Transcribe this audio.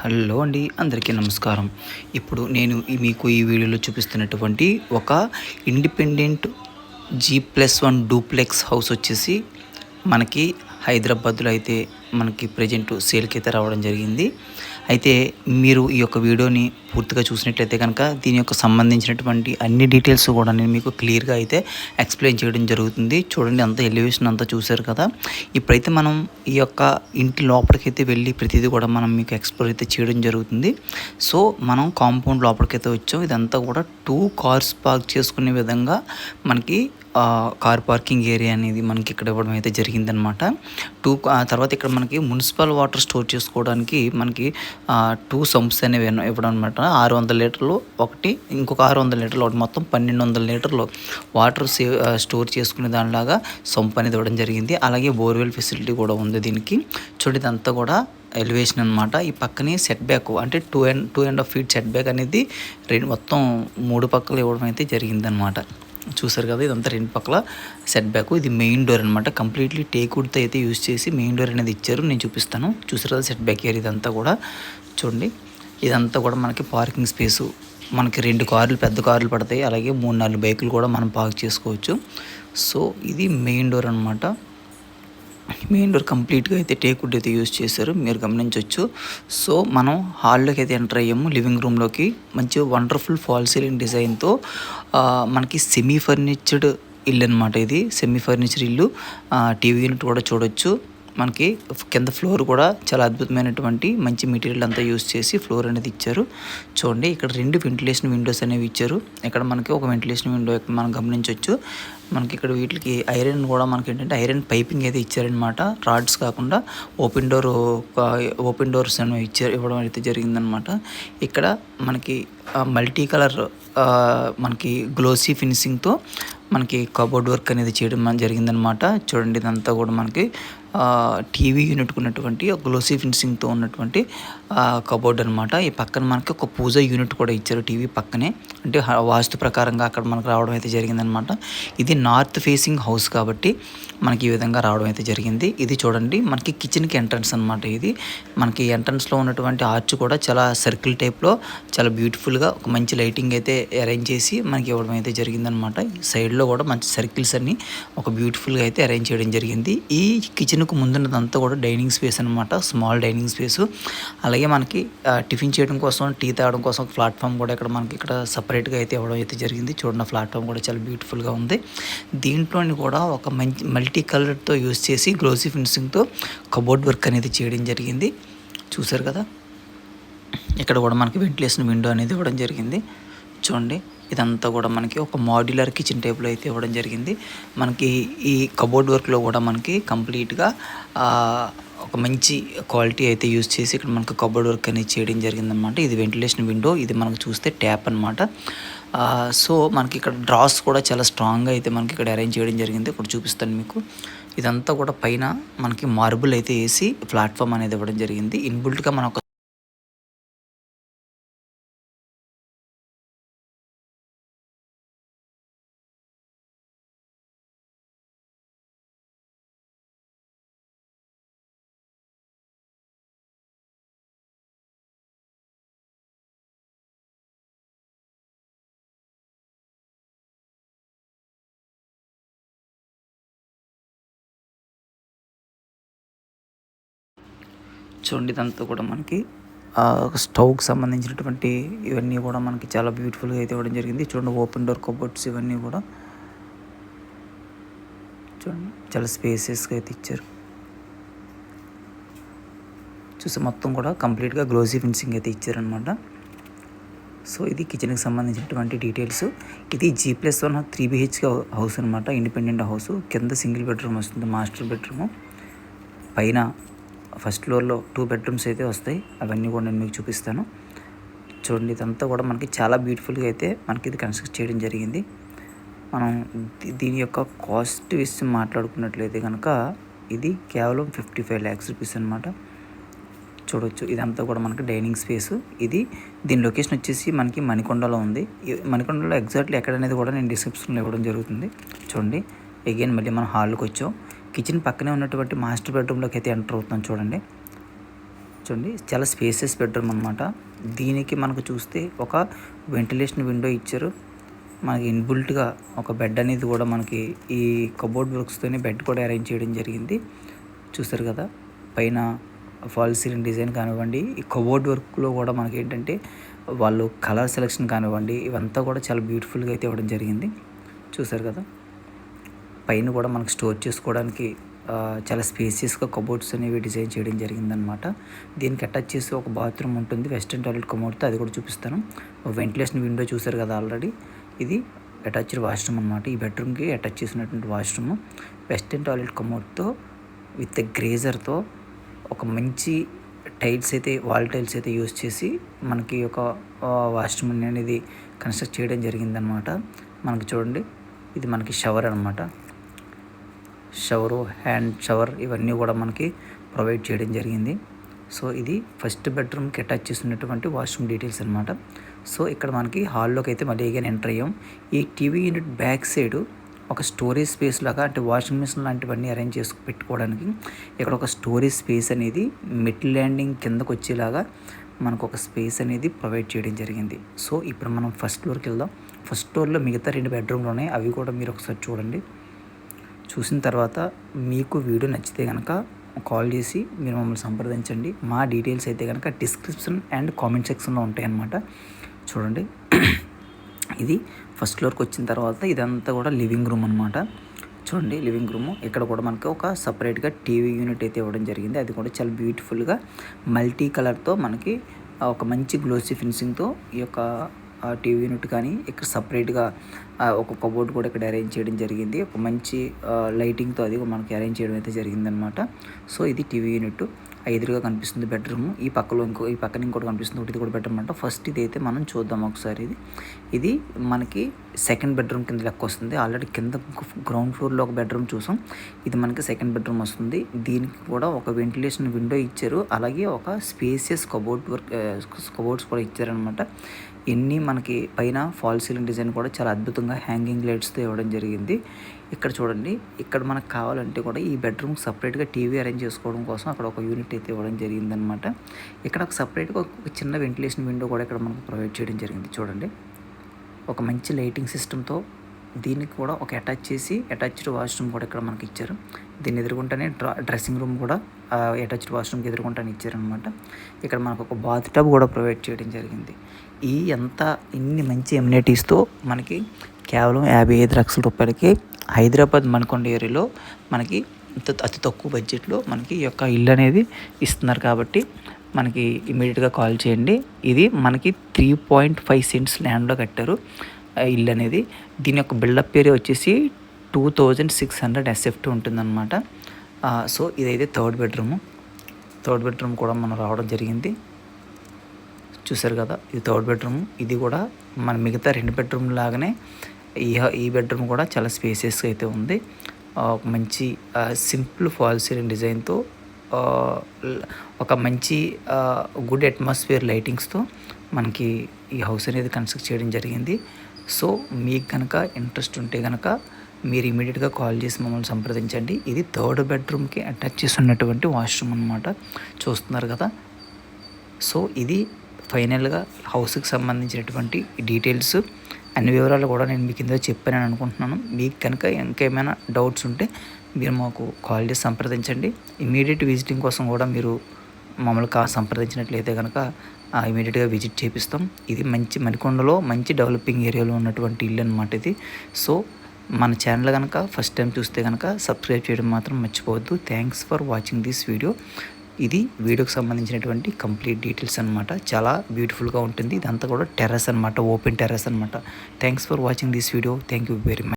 Hello అండి అందరికీ నమస్కారం. ఇప్పుడు నేను మీకు ఈ వీడియోలో చూపిస్తున్నటువంటి ఒక independent G plus one duplex house వచ్చేసి మనకి హైదరాబాద్లో అయితే మనకి ప్రజెంట్ సేల్కి అయితే రావడం జరిగింది. అయితే మీరు ఈ యొక్క వీడియోని పూర్తిగా చూసినట్లయితే కనుక దీని యొక్క సంబంధించినటువంటి అన్ని డీటెయిల్స్ కూడా నేను మీకు క్లియర్గా అయితే ఎక్స్ప్లెయిన్ చేయడం జరుగుతుంది. చూడండి అంత ఎలివేషన్ అంతా చూశారు కదా. ఇప్పుడైతే మనం ఈ యొక్క ఇంటి లోపలికైతే వెళ్ళి ప్రతిదీ కూడా మనం మీకు ఎక్స్ప్లోర్ అయితే చేయడం జరుగుతుంది. సో మనం కాంపౌండ్ లోపలికైతే వచ్చాం. ఇదంతా కూడా టూ కార్స్ పార్క్ చేసుకునే విధంగా మనకి కార్ పార్కింగ్ ఏరియా అనేది మనకి ఇక్కడ ఇవ్వడం అయితే జరిగిందనమాట టూ ఆ తర్వాత ఇక్కడ మనకి మున్సిపల్ వాటర్ స్టోర్ చేసుకోవడానికి మనకి టూ సంప్స్ అనేవి ఇవ్వడం అనమాట ఆరు వందల లీటర్లు ఒకటి ఇంకొక ఆరు వందల లీటర్లు ఒకటి మొత్తం పన్నెండు వందల లీటర్లు వాటర్ సేవ్ స్టోర్ చేసుకునే దానిలాగా సంప్ అనేది ఇవ్వడం జరిగింది. అలాగే బోర్వెల్ ఫెసిలిటీ కూడా ఉంది దీనికి. చూడండి ఇదంతా కూడా ఎలివేషన్ అనమాట ఈ పక్కనే సెట్ బ్యాక్ అంటే two and two and half feet set back అనేది రెండు మొత్తం మూడు పక్కలు ఇవ్వడం అయితే జరిగిందనమాట చూసారు కదా ఇదంతా రెండు పక్కల సెట్ బ్యాక్ ఇది మెయిన్ డోర్ అనమాట కంప్లీట్లీ టేక్వుడ్తో అయితే యూస్ చేసి మెయిన్ డోర్ అనేది ఇచ్చారు. నేను చూపిస్తాను. చూసారు కదా సెట్ బ్యాక్ ఇయర్ ఇదంతా కూడా. చూడండి. ఇదంతా కూడా మనకి పార్కింగ్ స్పేసు మనకి రెండు కార్లు పెద్ద కార్లు పడతాయి. అలాగే మూడు నాలుగు బైకులు కూడా మనం పార్క్ చేసుకోవచ్చు. సో ఇది మెయిన్ డోర్ అనమాట మెయిన్ డోర్ కంప్లీట్గా అయితే టేక్ వుడ్ అయితే యూజ్ చేశారు. మీరు గమనించవచ్చు సో మనం హాల్లోకి అయితే ఎంటర్ అయ్యాము. లివింగ్ రూమ్లోకి. మంచి వండర్ఫుల్ ఫాల్ సీలింగ్ డిజైన్తో మనకి సెమీ ఫర్నిచర్డ్ ఇల్లు అనమాట ఇది. సెమీ ఫర్నిచర్ ఇల్లు. టీవీ యూనిట్ కూడా చూడొచ్చు. మనకి కింద ఫ్లోర్ కూడా చాలా అద్భుతమైనటువంటి మంచి మెటీరియల్ అంతా యూస్ చేసి ఫ్లోర్ అనేది ఇచ్చారు. చూడండి ఇక్కడ రెండు వెంటిలేషన్ విండోస్ అనేవి ఇచ్చారు. ఇక్కడ మనకి ఒక వెంటిలేషన్ విండో మనం గమనించవచ్చు మనకి ఇక్కడ వీటికి ఐరన్ కూడా మనకి ఏంటంటే ఐరన్ పైపింగ్ అయితే ఇచ్చారనమాట రాడ్స్ కాకుండా ఓపెన్ డోర్ ఓపెన్ డోర్స్ అనేవి ఇచ్చారు ఇవ్వడం అయితే జరిగిందనమాట ఇక్కడ మనకి మల్టీ కలర్ మనకి గ్లోసీ ఫినిషింగ్తో మనకి కబోర్డ్ వర్క్ అనేది చేయడం జరిగిందనమాట చూడండి ఇదంతా కూడా మనకి టీవీ యూనిట్కు ఉన్నటువంటి గ్లోసీ ఫినిషింగ్తో ఉన్నటువంటి కబోర్డ్ అనమాట ఈ పక్కన మనకి ఒక పూజ యూనిట్ కూడా ఇచ్చారు టీవీ పక్కనే. అంటే వాస్తు ప్రకారంగా అక్కడ మనకు రావడం అయితే జరిగిందనమాట ఇది నార్త్ ఫేసింగ్ హౌస్ కాబట్టి మనకి ఈ విధంగా రావడం అయితే జరిగింది. ఇది చూడండి మనకి కిచెన్కి ఎంట్రన్స్ అనమాట ఇది. మనకి ఎంట్రన్స్లో ఉన్నటువంటి ఆర్చ్ కూడా చాలా సర్కిల్ టైప్లో చాలా బ్యూటిఫుల్గా ఒక మంచి లైటింగ్ అయితే అరేంజ్ చేసి మనకి ఇవ్వడం అయితే జరిగిందనమాట సైడ్లో కూడా మంచి సర్కిల్స్ అన్ని ఒక బ్యూటిఫుల్గా అయితే అరేంజ్ చేయడం జరిగింది. ఈ కిచెన్కు ముందున్నదంతా కూడా డైనింగ్ స్పేస్ అనమాట స్మాల్ డైనింగ్ స్పేస్. అలాగే మనకి టిఫిన్ చేయడం కోసం టీ తాగడం కోసం ప్లాట్ఫామ్ కూడా ఇక్కడ మనకి ఇక్కడ సపరేట్గా అయితే ఇవ్వడం అయితే జరిగింది. చూడండి ప్లాట్ఫామ్ కూడా చాలా బ్యూటిఫుల్గా ఉంది. దీంట్లోని కూడా ఒక మంచి మల్టీ కలర్తో యూస్ చేసి గ్లోసీ ఫినిషింగ్తో కబోర్డ్ వర్క్ అనేది చేయడం జరిగింది. చూసారు కదా? ఇక్కడ కూడా మనకి వెంటిలేషన్ విండో అనేది ఇవ్వడం జరిగింది. చూడండి. ఇదంతా కూడా మనకి ఒక మాడ్యులర్ కిచెన్ టైప్లో అయితే ఇవ్వడం జరిగింది. మనకి ఈ కబోర్డ్ వర్క్లో కూడా మనకి కంప్లీట్గా ఒక మంచి క్వాలిటీ అయితే యూజ్ చేసి ఇక్కడ మనకు కబోర్డ్ వర్క్ అనేది చేయడం జరిగిందనమాట ఇది వెంటిలేషన్ విండో ఇది మనకు చూస్తే ట్యాప్ అనమాట సో మనకి ఇక్కడ డ్రాస్ కూడా చాలా స్ట్రాంగ్గా అయితే మనకి ఇక్కడ అరేంజ్ చేయడం జరిగింది. ఇక్కడ చూపిస్తాను మీకు. ఇదంతా కూడా పైన మనకి మార్బుల్ అయితే వేసి ప్లాట్ఫామ్ అనేది ఇవ్వడం జరిగింది. ఇన్బుల్ట్గా మన చూడండి ఇదంతా కూడా మనకి. స్టవ్కి సంబంధించినటువంటి ఇవన్నీ కూడా మనకి చాలా బ్యూటిఫుల్గా అయితే ఇవ్వడం జరిగింది. చూడండి ఓపెన్ డోర్ కబోర్డ్స్ ఇవన్నీ కూడా. చూడండి చాలా స్పేసెస్గా అయితే ఇచ్చారు. చూసి మొత్తం కూడా కంప్లీట్గా గ్లోజీ ఫినిషింగ్ అయితే ఇచ్చారనమాట సో ఇది కిచెన్కి సంబంధించినటువంటి డీటెయిల్స్ ఇది G plus one three BHK house అనమాట ఇండిపెండెంట్ హౌస్ కింద సింగిల్ బెడ్రూమ్ వస్తుంది మాస్టర్ బెడ్రూమ్ పైన ఫస్ట్ ఫ్లోర్లో టూ బెడ్రూమ్స్ అయితే వస్తాయి. అవన్నీ కూడా నేను మీకు చూపిస్తాను. చూడండి ఇదంతా కూడా మనకి చాలా బ్యూటిఫుల్గా అయితే మనకి ఇది కన్స్ట్రక్ట్ చేయడం జరిగింది. మనం దీని యొక్క కాస్ట్ విషయం మాట్లాడుకున్నట్లయితే కనుక ఇది కేవలం ఫిఫ్టీ ఫైవ్ ల్యాక్స్ రూపీస్ అనమాట చూడొచ్చు ఇదంతా కూడా మనకి డైనింగ్ స్పేస్. ఇది దీని లొకేషన్ వచ్చేసి మనకి మణికొండలో ఉంది. మణికొండలో ఎగ్జాక్ట్లీ ఎక్కడ అనేది కూడా నేను డిస్క్రిప్షన్లో ఇవ్వడం జరుగుతుంది. చూడండి అగైన్ మళ్ళీ మనం హాల్కి వచ్చాం. కిచెన్ పక్కనే ఉన్నటువంటి మాస్టర్ బెడ్రూమ్లోకి అయితే ఎంటర్ అవుతున్నాం చూడండి. చూడండి చాలా స్పేసెస్ బెడ్రూమ్ అనమాట దీనికి మనకు చూస్తే ఒక వెంటిలేషన్ విండో ఇచ్చారు. మనకి ఇన్బుల్ట్గా ఒక బెడ్ అనేది కూడా మనకి ఈ కబోర్డ్ వర్క్స్తోనే బెడ్ కూడా అరేంజ్ చేయడం జరిగింది. చూస్తారు కదా పైన ఫాల్ సీలింగ్ డిజైన్ కానివ్వండి ఈ కబోర్డ్ వర్క్లో కూడా మనకి ఏంటంటే వాళ్ళు కలర్ సెలెక్షన్ కానివ్వండి ఇవంతా కూడా చాలా బ్యూటిఫుల్గా అయితే ఇవ్వడం జరిగింది. చూసారు కదా పైన కూడా మనకు స్టోర్ చేసుకోవడానికి చాలా స్పేసియస్గా కబోర్డ్స్ అనేవి డిజైన్ చేయడం జరిగిందనమాట దీనికి అటాచ్ చేసి ఒక బాత్రూమ్ ఉంటుంది వెస్ట్రన్ టాయిలెట్ కమోడ్తో అది కూడా చూపిస్తాను. వెంటిలేషన్ విండో చూసారు కదా ఆల్రెడీ. ఇది అటాచ్డ్ వాష్రూమ్ అనమాట ఈ బెడ్రూమ్కి అటాచ్ చేసినటువంటి వాష్రూమ్. వెస్ట్రన్ టాయిలెట్ కమోడ్తో విత్ గ్రేజర్తో ఒక మంచి టైల్స్ అయితే వాల్ టైల్స్ అయితే యూస్ చేసి మనకి ఒక వాష్రూమ్ అనేది కన్స్ట్రక్ట్ చేయడం జరిగిందనమాట మనకి చూడండి ఇది మనకి షవర్ అనమాట షవరు హ్యాండ్ షవర్ ఇవన్నీ కూడా మనకి ప్రొవైడ్ చేయడం జరిగింది. సో ఇది ఫస్ట్ బెడ్రూమ్కి అటాచ్ చేసినటువంటి వాష్రూమ్ డీటెయిల్స్ అనమాట సో ఇక్కడ మనకి హాల్లోకి అయితే మళ్ళీ అగైన్ ఎంటర్ అయ్యాం. ఈ టీవీ యూనిట్ బ్యాక్ సైడ్ ఒక స్టోరేజ్ స్పేస్ లాగా అంటే వాషింగ్ మిషన్ లాంటివన్నీ అరేంజ్ చేసి పెట్టుకోవడానికి ఇక్కడ ఒక స్టోరేజ్ స్పేస్ అనేది మెట్ల ల్యాండింగ్ కిందకు వచ్చేలాగా మనకు ఒక స్పేస్ అనేది ప్రొవైడ్ చేయడం జరిగింది. సో ఇప్పుడు మనం ఫస్ట్ ఫ్లోర్కి వెళ్దాం. ఫస్ట్ ఫ్లోర్లో మిగతా రెండు బెడ్రూమ్లు ఉన్నాయి. అవి కూడా మీరు ఒకసారి చూడండి. చూసిన తర్వాత మీకు వీడియో నచ్చితే కనుక కాల్ చేసి మీరు మమ్మల్ని సంప్రదించండి. మా డీటెయిల్స్ అయితే కనుక డిస్క్రిప్షన్ అండ్ కామెంట్ సెక్షన్లో ఉంటాయన్నమాట. చూడండి. ఇది ఫస్ట్ ఫ్లోర్కి వచ్చిన తర్వాత ఇదంతా కూడా లివింగ్ రూమ్ అనమాట చూడండి లివింగ్ రూమ్. ఇక్కడ కూడా మనకి ఒక సపరేట్గా టీవీ యూనిట్ అయితే ఇవ్వడం జరిగింది. అది కూడా చాలా బ్యూటిఫుల్గా మల్టీ కలర్తో మనకి ఒక మంచి గ్లోసీ ఫినిషింగ్తో ఈ యొక్క టీవీ యూనిట్ కానీ ఇక్కడ సపరేట్గా ఒక కబోర్డ్ కూడా ఇక్కడ అరేంజ్ చేయడం జరిగింది. ఒక మంచి లైటింగ్తో అది మనకి అరేంజ్ చేయడం అయితే జరిగిందనమాట సో ఇది టీవీ యూనిట్. ఎదురుగా కనిపిస్తుంది బెడ్రూమ్. ఈ పక్కలో ఇంకో ఈ పక్కన ఇంకోటి కనిపిస్తుంది. ఒకటి కూడా బెడ్రూమ్ అంట. ఫస్ట్ ఇది అయితే మనం చూద్దాం ఒకసారి ఇది. ఇది మనకి సెకండ్ బెడ్రూమ్ కింద లెక్క వస్తుంది. ఆల్రెడీ కింద గ్రౌండ్ ఫ్లోర్లో ఒక బెడ్రూమ్ చూసాం. ఇది మనకి సెకండ్ బెడ్రూమ్ వస్తుంది. దీనికి కూడా ఒక వెంటిలేషన్ విండో ఇచ్చారు. అలాగే ఒక స్పేసియస్ కబోర్డ్ వర్క్ కబోర్డ్స్ కూడా ఇచ్చారనమాట ఎన్ని మనకి పైన ఫాల్ సీలింగ్ డిజైన్ కూడా చాలా అద్భుతంగా హ్యాంగింగ్ లైట్స్తో ఇవ్వడం జరిగింది. ఇక్కడ చూడండి ఇక్కడ మనకు కావాలంటే కూడా ఈ బెడ్రూమ్ సపరేట్గా టీవీ అరేంజ్ చేసుకోవడం కోసం అక్కడ ఒక యూనిట్ అయితే ఇవ్వడం జరిగిందనమాట ఇక్కడ ఒక సపరేట్గా ఒక చిన్న వెంటిలేషన్ విండో కూడా ఇక్కడ మనకు ప్రొవైడ్ చేయడం జరిగింది. చూడండి ఒక మంచి లైటింగ్ సిస్టమ్తో దీనికి కూడా ఒక అటాచ్ చేసి అటాచ్డ్ వాష్రూమ్ కూడా ఇక్కడ మనకి ఇచ్చారు. దీన్ని ఎదుర్కొంటేనే డ్రా డ్రెస్సింగ్ రూమ్ కూడా అటాచ్డ్ వాష్రూమ్కి ఎదుర్కొంటానే ఇచ్చారనమాట ఇక్కడ మనకు ఒక బాత్ టబ్ కూడా ప్రొవైడ్ చేయడం జరిగింది. ఈ ఎంత ఇన్ని మంచి ఎమ్యూనిటీస్తో మనకి కేవలం యాభై ఐదు లక్షల రూపాయలకి హైదరాబాద్ మనకొండ ఏరియాలో మనకి అతి తక్కువ బడ్జెట్లో మనకి ఈ యొక్క ఇల్లు అనేది ఇస్తున్నారు కాబట్టి మనకి ఇమీడియట్గా కాల్ చేయండి. ఇది మనకి త్రీ పాయింట్ ఫైవ్ సెంట్స్ ల్యాండ్లో కట్టారు. ఇల్లు అనేది. దీని యొక్క బిల్డప్ ఏరియా వచ్చేసి two thousand six hundred SFT ఉంటుందన్నమాట. సో ఇదైతే థర్డ్ బెడ్రూము. థర్డ్ బెడ్రూమ్ కూడా మనం రావడం జరిగింది. చూసారు కదా ఇది థర్డ్ బెడ్రూమ్. ఇది కూడా మన మిగతా రెండు బెడ్రూమ్ లాగానే ఈ ఈ బెడ్రూమ్ కూడా చాలా స్పేసియస్గా అయితే ఉంది. ఒక మంచి సింపుల్ ఫాల్ సీలింగ్ డిజైన్తో ఒక మంచి గుడ్ అట్మాస్ఫియర్ లైటింగ్స్తో మనకి ఈ హౌస్ అనేది కన్స్ట్రక్ట్ చేయడం జరిగింది. సో మీకు కనుక ఇంట్రెస్ట్ ఉంటే కనుక మీరు ఇమీడియట్గా కాల్ చేసి మమ్మల్ని సంప్రదించండి. ఇది థర్డ్ బెడ్రూమ్కి అటాచ్ చేసి ఉన్నటువంటి వాష్రూమ్ అనమాట చూస్తున్నారు కదా. సో ఇది ఫైనల్గా హౌస్కి సంబంధించినటువంటి డీటెయిల్స్ అన్ని వివరాలు కూడా నేను మీకు కింద చెప్పానని అనుకుంటున్నాను. మీకు కనుక ఇంకేమైనా డౌట్స్ ఉంటే మీరు మాకు కాల్ చేసి సంప్రదించండి. ఇమీడియట్ విజిటింగ్ కోసం కూడా మీరు మమ్మల్ని కా సంప్రదించినట్లయితే కనుక ఇమీడియట్గా విజిట్ చేపిస్తాం. ఇది మంచి మణికొండలో మంచి డెవలపింగ్ ఏరియాలో ఉన్నటువంటి ఇల్లు అనమాట ఇది. సో మన ఛానల్ కనుక ఫస్ట్ టైం చూస్తే కనుక సబ్స్క్రైబ్ చేయడం మాత్రం మర్చిపోవద్దు. Thanks for watching this video ఇది వీడియోకి సంబంధించినటువంటి కంప్లీట్ డీటెయిల్స్ అనమాట చాలా బ్యూటిఫుల్గా ఉంటుంది. ఇదంతా కూడా టెర్రస్ అనమాట ఓపెన్ టెర్రస్ అనమాట thanks for watching this video thank you very much